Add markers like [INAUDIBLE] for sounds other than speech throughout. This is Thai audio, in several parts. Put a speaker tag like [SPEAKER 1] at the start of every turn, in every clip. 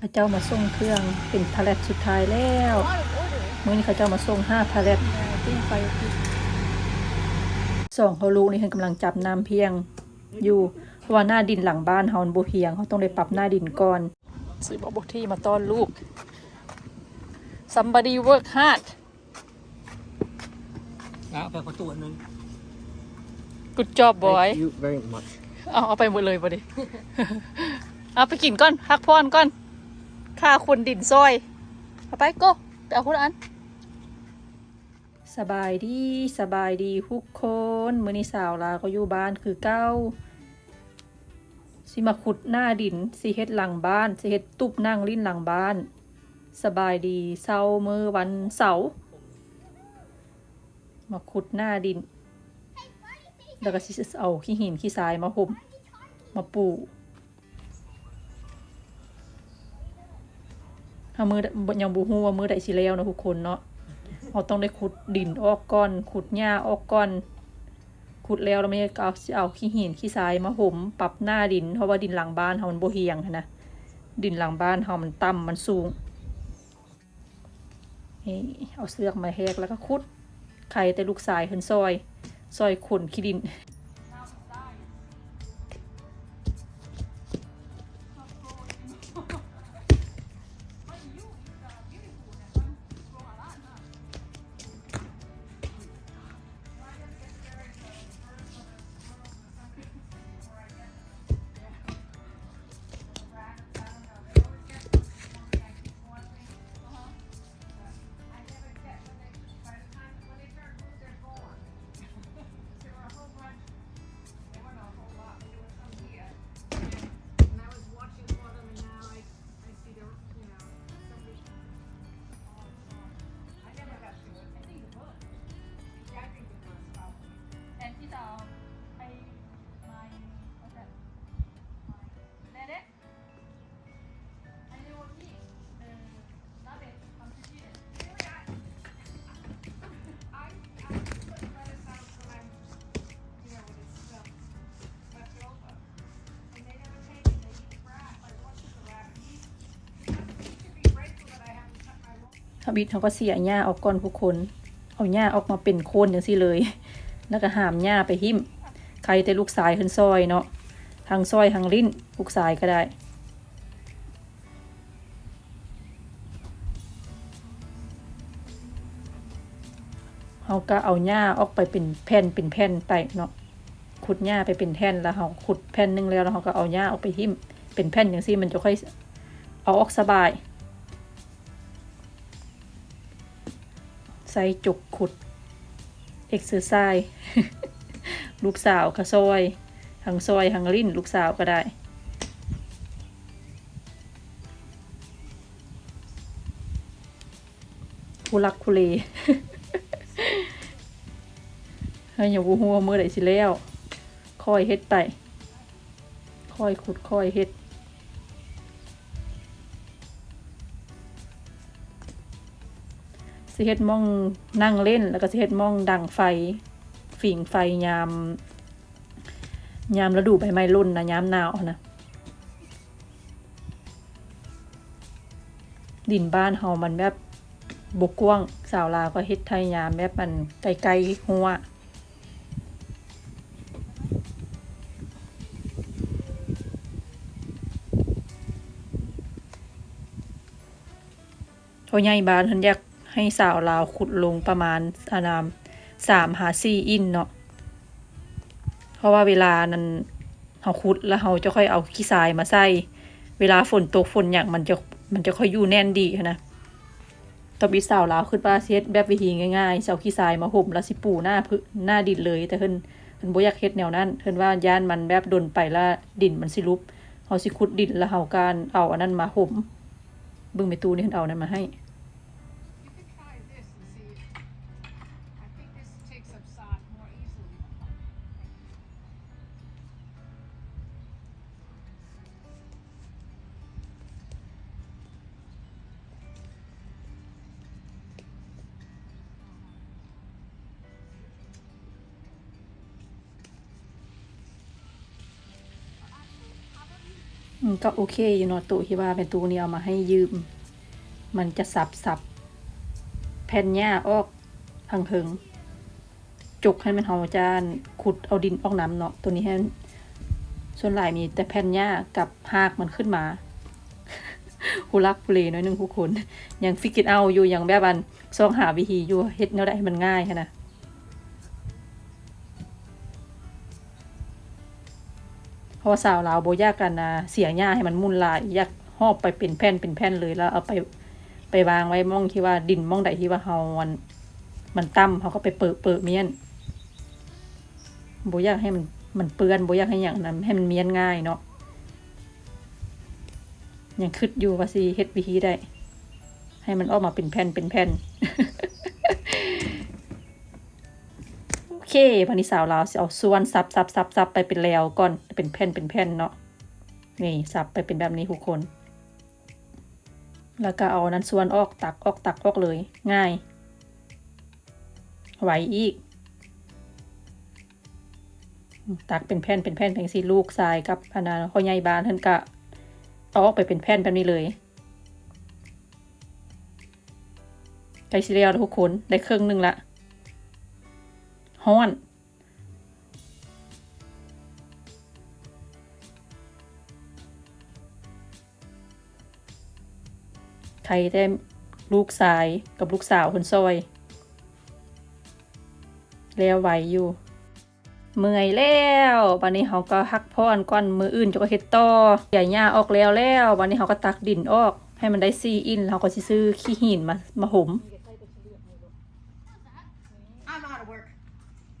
[SPEAKER 1] พระเจ้ามาส่งเครื่องเป็นพาเลตสุดท้ายแล้วมื้อนี้เขาเจ้ามาส่งห้าพาเลตปิ้งไฟสองเขาลูกนี่เพิ่นกำลังจับน้ำเพียงอยู่เพราะว่าหน้าดินหลังบ้านเฮามันบ่เพียงเขาต้องได้ปรับหน้าดินก่อนซื้อบอบที่มาต้อนลูก somebody work hard
[SPEAKER 2] แล้วเอาไปประตูอันนึง
[SPEAKER 1] good job boy
[SPEAKER 2] Thank you very much
[SPEAKER 1] เอาเอาไปหมดเลยบ่ดิ เอาไปกินก่อนพักพรก่อน ค่าคนดินซอยเอาไปก้ไปเอาคุณอัน สบายดีสบายดีทุกคนมื้อนี้สาวลาก็อยู่บ้านคือเก้าสิมาขุดหน้าดินสิเฮ็ดหลังบ้านสิเฮ็ดตุบนั่งลิ้นหลังบ้าน สบายดีเช้ามือวันเสาร์มาขุดหน้าดิน แล้วก็สิเอาขี้หินขี้ทรายมาห่มมาปูามือยังบูฮู้ว่ามือใดสิแล้วนะทุกคนเนาะเราต้องได้ขุดดินออกก่อน ขุดหญ้าออกก่อน ขุดแล้วเราไม่เอาเอาขี้หินขี้ทรายมาห่มปรับหน้าดิน เพราะว่าดินหลังบ้านเฮามันโบเฮียงนะดินหลังบ้านเฮามันต่ำมันสูงนี่เอาเสือกมาแหกแล้วก็ขุดไข่แต่ลูกสายขึ้นซอย ซอยขนขี้ดิน my
[SPEAKER 3] lawn.
[SPEAKER 1] ทบิดเขาก็เสียหญ้าออกก่อนผู้คน เอาหญ้าออกมาเป็นโคนอย่างสิเลย แล้วก็หามหญ้าไปหิ้ม ใครแต่ลูกสายขึ้นซอยเนาะทางซอยทางลิ้นลูกสายก็ได้เขาก็เอาหญ้าออกไปเป็นแผ่นเป็นแผ่นไปเนาะขุดหญ้าไปเป็นแผ่นแล้วเขาขุดแผ่นนึงแล้วแล้วเขาก็เอาหญ้าออกไปหิ้ม เป็นแผ่นอย่างซี่มันจะค่อยเอาออกสบาย ส่จกขุดเอ็กซ์ไซส์ลูกสาวก็ซอยทางซอยทางลิ้นลูกสาวก็ได้ผู้รักผู้เลให้อย่าวูหัวมือใดสิแล้วคอยเฮ็ดไปคอยขุดคอยเฮ็ด สิเฮ็ดมองนั่งเล่น แล้วก็สิเฮ็ดมองดังไฟ ฝิ่งไฟยาม ยามฤดูใบไม้ร่นนะยามหนาวนะดินบ้านเฮามันแบบบกกว้างสาวลาวก็เฮ็ดไทยยามแบบมันไกลๆหัวโทใหญ่บ้านเพิ่นอยาก ให้สาวลาวขุดลงประมาณอานามสามหาสี่อินเนาะเพราะว่าเวลานั้นเราขุดแล้วเราจะค่อยเอาขี้ทรายมาใส่ เวลาฝนตกฝนอย่างมันจะมันจะค่อยอยู่แน่นดีนะตอนปีสาวลาวขึ้นป้าเซตแบบวิธีง่ายๆเอาขี้ทรายมาห่มแล้วสิปูหน้าพืหน้าดินเลย แต่เพิ่นเพิ่นบ่อยากเฮ็ดแนวนั้นเพิ่นว่าย่านมันแบบดนไปแล้วดินมันสิรุบเฮาสิขุดดินแล้วเฮาการเอาอันนั้นมาห่มเบิ่งไปตูนี่เพิ่นเอาอันนั้นมาให้ ก็โอเคอยู่เนาะตู้ที่ว่าเป็นตู้นี้เอามาให้ยืม มันจะสับสับแผ่นหญ้าออกทางเทิงจุกให้มันเฮาจานขุดเอาดินออกน้ำเนาะตัวนี้ให้ส่วนหลายมีแต่แผ่นหญ้ากับหากมันขึ้นมาหูรักหูเลน้อยนึงผู้คนยังฟิกกิดเอาอยู่อยังแบบอันซองหาวิธีอยู่เฮ็ดแนวใดให้มันง่ายค่ะนะ พราะว่าสาวลาวโบยากกันนะเสียหญ้าให้มันมุนลายอยากหอบไปเป็นแผ่นเป็นแผ่นเลยแล้วเอาไปไปวางไว้หมองที่ว่าดินหมองใดที่ว่าเฮามันมันต่ำเขาก็ไปเปิดเปิดเมียนโบยากให้มันมันเปื้อนโบยากให้อย่างนั้นให้มันเมียนง่ายเนาะยังคิดอยู่ว่าสิเฮ็ดวิธีได้ ให้มันออกมาเป็นแผ่นเป็นแผ่น เคพันนี้สาวลาวสิเอาส่วนซับซับซับซับไปเป็นแล้วก่อนเป็นแผ่นเป็นแผ่นเนาะนี่ซับไปเป็นแบบนี้ทุกคน แล้วก็เอานั้นส่วนออกตักออกตักออกเลย ง่ายไหวอีก ตักเป็นแผ่นเป็นแผ่นเป็นสีลูกทรายกับพนาข้อใหญ่บานท่านก็เอาออกไปเป็นแผ่นแบบนี้เลยไก่ซีเรียลทุกคนได้ครึ่งหนึ่งละ ฮ้อน ใครได้ลูกชายกับลูกสาวคนซอย แล้วไหวอยู่ เมื่อยแล้ววันนี้เขาก็ฮักพ่อนก้อนมืออื่นจะก็เฮ็ดต่อใหญ่หญ้าออกแล้วแล้ววันนี้เขาก็ตักดินออก ให้มันได้ซีอินแล้วเขาก็ซื้อขี้หินมามาห่ม
[SPEAKER 2] work.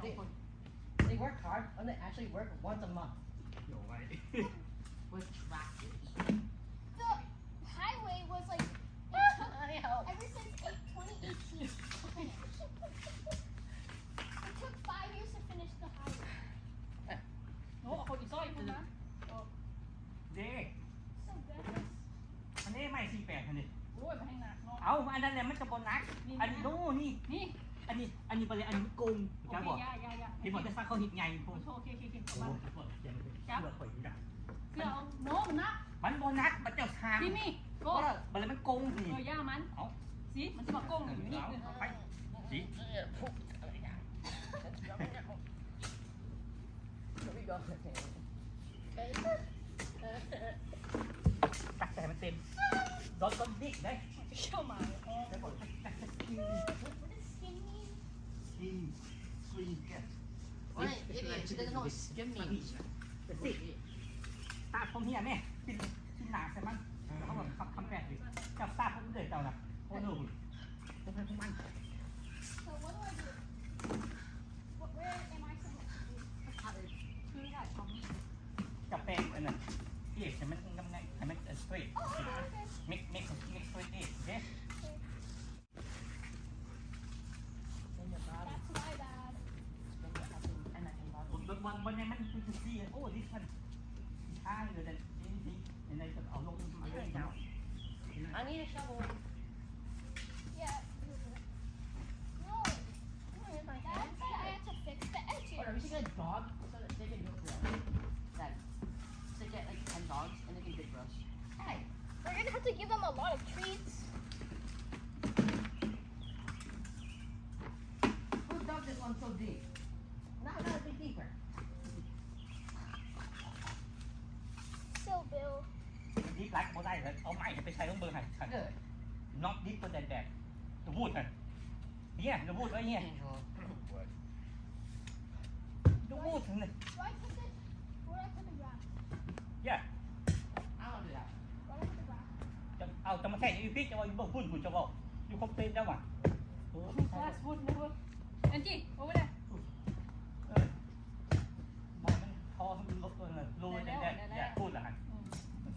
[SPEAKER 4] they,
[SPEAKER 5] they, they work hard and they actually work once a month
[SPEAKER 2] เดี๋ยวไว้ [LAUGHS]
[SPEAKER 5] with tractors.
[SPEAKER 4] The highway was like [LAUGHS] it took, ever since eight, 2018 [LAUGHS] to finish. it took five years to finish the highway.
[SPEAKER 1] โอ้คนอีซ้อยคุณนะ
[SPEAKER 2] เด็ก
[SPEAKER 4] So good.
[SPEAKER 2] อันนี้ไม่สี่แปดอันนี้
[SPEAKER 1] โอ้ยมาให้หนักเนาะ
[SPEAKER 2] เอาอันนั้นแหละมันจะบนนัก อันนี้โน่นี่
[SPEAKER 1] นี่
[SPEAKER 2] อันนี้ อันนี้ไปเลยอันนี้โกง
[SPEAKER 1] โอ
[SPEAKER 2] จะ
[SPEAKER 1] เค
[SPEAKER 2] บอก
[SPEAKER 1] ยายายา
[SPEAKER 2] เห็นบอกจะสร้างเขาหิดใหญ่พวก
[SPEAKER 1] โอเคโอเคโอเค
[SPEAKER 2] โอ้
[SPEAKER 1] มา
[SPEAKER 2] โหเปิดเดี๋ยวมันเป็นเชื่อข่อยอยู่ดัง
[SPEAKER 1] เสื้อเอาโน้มนะ
[SPEAKER 2] มันโบนัสมันเจ้าทาง
[SPEAKER 1] พี่มี่โก้
[SPEAKER 2] ก็มันเลยมันโกงสิ
[SPEAKER 1] เออย่ามัน
[SPEAKER 2] เอา
[SPEAKER 1] สิมันจะมาโก้งอยู่นี่
[SPEAKER 2] เอาเอาไปสิ
[SPEAKER 5] Here we go.
[SPEAKER 2] ตักแต่มันเต็มรถก็บิ๊กได้
[SPEAKER 1] เข้ามา
[SPEAKER 2] แล้วบอกตักแต่สกิน สกินสกินเนี่ย
[SPEAKER 5] What an idiot. She doesn't know what skim means.
[SPEAKER 2] แต่สิตาผมเฮียแม่ปินปินหนาใช่มั้งเขาบอกคำคำแปลกดิจับตาผมเดือดเจ้าน่ะโอ้โหผมเป็นพวกมัน
[SPEAKER 4] So what do I do? What, where am I supposed to be?
[SPEAKER 1] คือได้ของ
[SPEAKER 2] จับแปลงอันนั้นเอ๊ะให้มันกำไงให้มันสตรีท
[SPEAKER 4] Oh, okay.
[SPEAKER 2] มิกมิกมิกสตรีทเอ๊ะโอเค
[SPEAKER 4] That's my bad.
[SPEAKER 2] But when when when we can see it, oh, this one is higher than anything, and they said, oh, look, my
[SPEAKER 5] Here
[SPEAKER 2] leg
[SPEAKER 5] we go.
[SPEAKER 2] now.
[SPEAKER 5] I need a shovel.
[SPEAKER 4] Yeah. ใด้
[SPEAKER 2] แล้วเอาไม้ไปใช้ต้องเบอร์หันหัน็
[SPEAKER 5] อ
[SPEAKER 2] ก deeper than that ะพูดหัเนี่ยจะพูดไว้เนี่ย
[SPEAKER 5] What? ะ
[SPEAKER 2] พูดหันเลย
[SPEAKER 4] Right เอาเรื
[SPEAKER 2] อเอาจะมาแค่ยูพีจะว่าอยู่เบื้องพุ่นคุจะบอกยู่ครบเต็มแล้ววะเออ
[SPEAKER 1] That's wood,
[SPEAKER 2] เล
[SPEAKER 5] ย
[SPEAKER 2] บอกมันพอให้มันลดตัวเลย
[SPEAKER 5] รู้แด้แน่อ
[SPEAKER 6] ยา
[SPEAKER 5] กพูดละ
[SPEAKER 6] หัน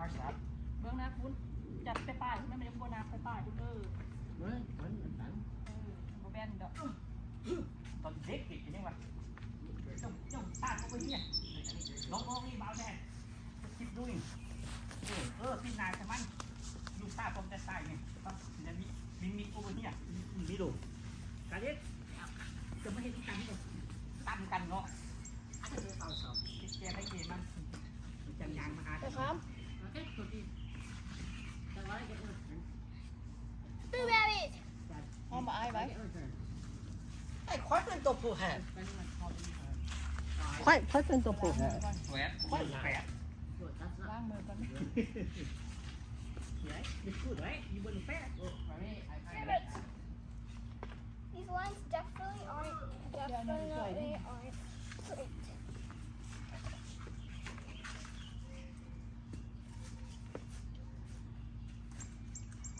[SPEAKER 2] Fine, PR slap.
[SPEAKER 6] เบื้องหน้าคุณจับไปป้ายคุณไม่ได้บนน้ำไปป้ายคุณเออ
[SPEAKER 5] Run, run, run.
[SPEAKER 6] เออโบแบนดอก
[SPEAKER 2] ตอนเด็กติดกันยังวะย่อมย่อมตากเข้าไปเนี่ยน้องน้องนี่เบาแดงคิดด้วยเออเออพี่นายแต่มันอยู่ตาผมแต่ใส่เนี่ยปั๊บเนี่ยมีมีมีโอเวอร์เนี่ยมีดูการเด็กจะไม่ให้ที่กันกันตั้มกันเนาะ
[SPEAKER 5] I can do it by myself.
[SPEAKER 2] แกให้เกมันจังยางมาหา
[SPEAKER 5] Okay, cookie. Then let it ตื่นแบ
[SPEAKER 4] บ
[SPEAKER 6] นี้หอองมาไอ้ไว้
[SPEAKER 7] ไอ้ควายเป็นตัวผู้แห่ควายควายเป็นตัวผู้แห่
[SPEAKER 2] แหวกแห
[SPEAKER 5] วก
[SPEAKER 6] ล้างมือกัน
[SPEAKER 2] ยัยไม่ดูดไหม Rabbits ดไว้อยู่บนแปด
[SPEAKER 5] Look, for me, I kind
[SPEAKER 4] Damn it. These lines definitely aren't. Definitely aren't straight.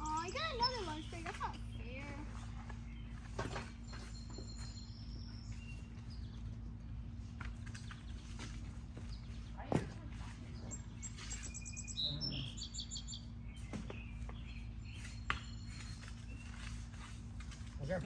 [SPEAKER 4] Oh, I got another one straight. That's not fair.
[SPEAKER 2] Is there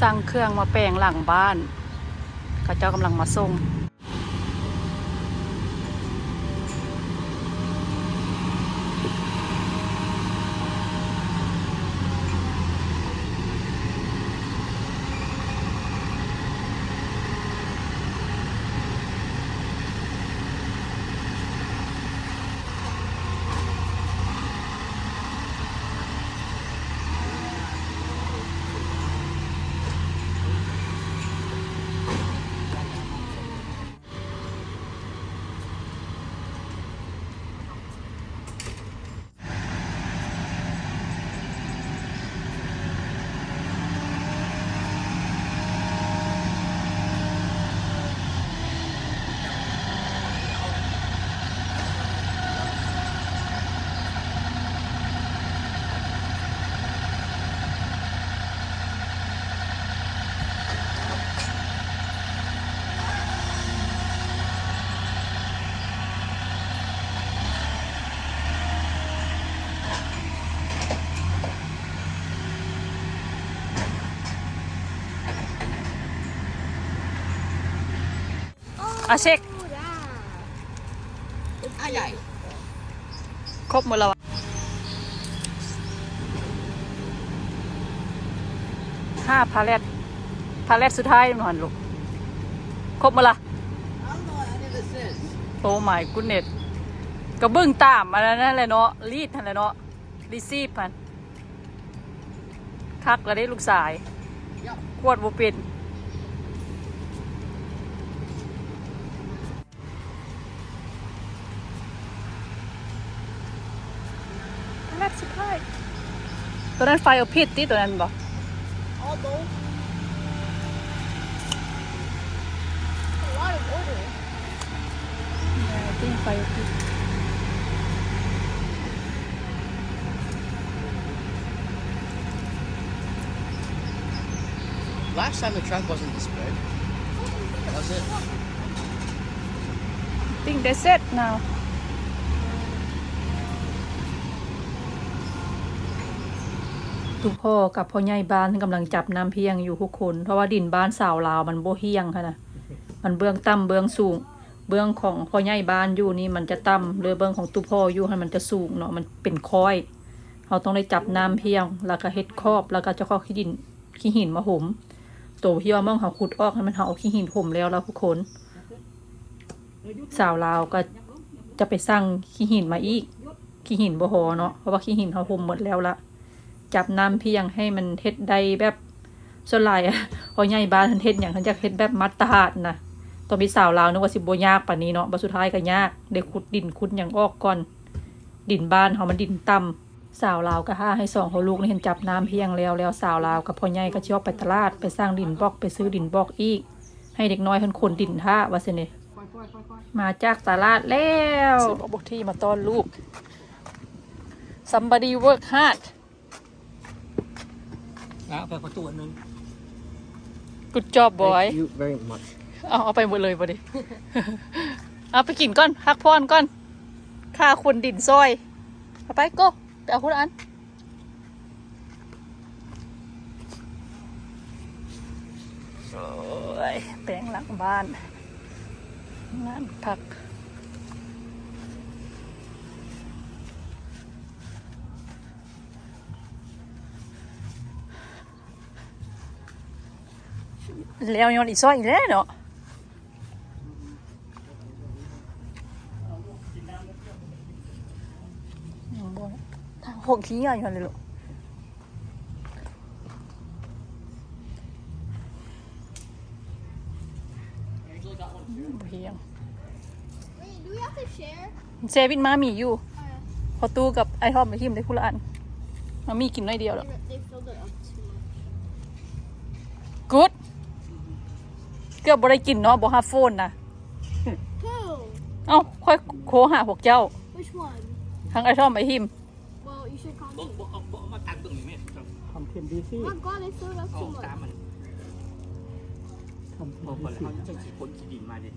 [SPEAKER 6] สั่งเครื่องมาแปลงหลังบ้านเขาเจ้ากำลังมาส่ง อะเช็ค
[SPEAKER 7] อะใหญ่
[SPEAKER 6] ครบหมดแล้วอะห้าพาเลตพาเลตสุดท้ายหนอนลูก ครบหมดละ
[SPEAKER 7] I don't know what any of this is
[SPEAKER 6] โอ้ my goodness
[SPEAKER 1] ก็เบิ่งตามอันนั้นนั่นแหละเนาะรีดนั่นแหละเนาะรีซีฟมันคักก็ได้ลูกสายกวดบ่เป็น ตัวนั้นไฟเอาพิษที่ตัวนั้นบอก
[SPEAKER 4] Although a lot of order.
[SPEAKER 1] ที่ไฟเอาพิษ
[SPEAKER 7] Last time the truck wasn't this big. Was it?
[SPEAKER 1] think that's it now ทุกพ่อกับพ่อใหญ่บ้านกำลังจับน้ำเพียงอยู่ทุกคน เพราะว่าดินบ้านสาวลาวมันโบเฮียงค่ะนะมันเบื้องต่ำเบื้องสูง เบื้องของพ่อใหญ่บ้านอยู่นี่มันจะต่ำเรือเบื้องของตุพ่ออยู่ให้มันจะสูงเนาะมันเป็นค้อยเราต้องได้จับน้ำเพียง แล้วก็เฮ็ดครอบแล้วก็เจะข้อขี้ดินขี้หินมาห่มตัวที่ว่ามั่งเขาขุดออกให้มันเขาเอาขี้หินห่มแล้วแล้วทุกคน สาวลาวก็จะไปสร้างขี้หินมาอีกขี้หินบ่พอเนาะเพราะว่าขี้หินเขาห่มหมดแล้วละ จับน้ำเพียงให้มันเฮ็ดได้แบบส่วนหลายอะพอใหญ่บ้านเพิ่นเฮ็ดอย่างเพิ่นจะเฮ็ดแบบมัดตาดนะตอนมีสาวลาวนึกว่าสิบ่ยากปานนี้เนาะบัดสุดท้ายก็ยากได้ขุดดินขุดหยังออกก่อน ดินบ้านเฮามันดินต่ำสาวลาวก็ห้าให้สองเขาลูกนี่เห็นจับน้ำเพียงแล้วแล้วสาวลาวกับพ่อใหญ่ก็สิออกไปตลาดไปสร้างดินบล็อกไปซื้อดินบล็อกอีก ให้เด็กน้อยเพิ่นขนดินท่าว่าซั่นนี่มาจากตลาดแล้วบกที่มาต้อนลูก somebody work hard
[SPEAKER 2] นะไปประตูอันนึง
[SPEAKER 1] good job boy
[SPEAKER 7] Thank you very much.
[SPEAKER 1] เอาเอาไปหมดเลยพอดีเอาไปกินก่อนพักพรก่อนค่าคนดินซอยเอาไปก็ไปเอาคนละอัน โอ้ยแปลงหลังบ้านงานพัก แล้วย้อนอีกซอยอีกแล้วเนาะยังบ่ทางหกขี้อะอยู่หั่นเลยลูกบ่เฮียง
[SPEAKER 4] Wait, do we have to share?
[SPEAKER 1] เซวินมามีอยู่
[SPEAKER 4] Oh, yeah.
[SPEAKER 1] พอตู้กับไอทอมไปทิมได้คุละอันมามีกินน้อยเดียวแล้ว
[SPEAKER 4] They, they filled it up too much.
[SPEAKER 1] กูด เกือบบ่ได้กินเนาะบ่ฮาโฟนนะ
[SPEAKER 4] Who?
[SPEAKER 1] เอ้าค่อยโคหาพวกเจ้า
[SPEAKER 4] Which one?
[SPEAKER 1] ทั้งไอทอมไอทิม
[SPEAKER 4] Well, you should call
[SPEAKER 2] บ่
[SPEAKER 4] me.
[SPEAKER 2] บ่เอาบ่เอามาตักตรงนี้แม่
[SPEAKER 8] ทำเค็มดีสิ
[SPEAKER 4] Oh my god, they filled up
[SPEAKER 2] เอา
[SPEAKER 4] too
[SPEAKER 2] ตาม
[SPEAKER 4] much.
[SPEAKER 2] มัน
[SPEAKER 8] ทำเค็ม
[SPEAKER 2] บอก
[SPEAKER 8] ดี
[SPEAKER 2] ก่อนแล้ว
[SPEAKER 8] สิ
[SPEAKER 2] เขาจะขี้คนขี้ดินมาดิ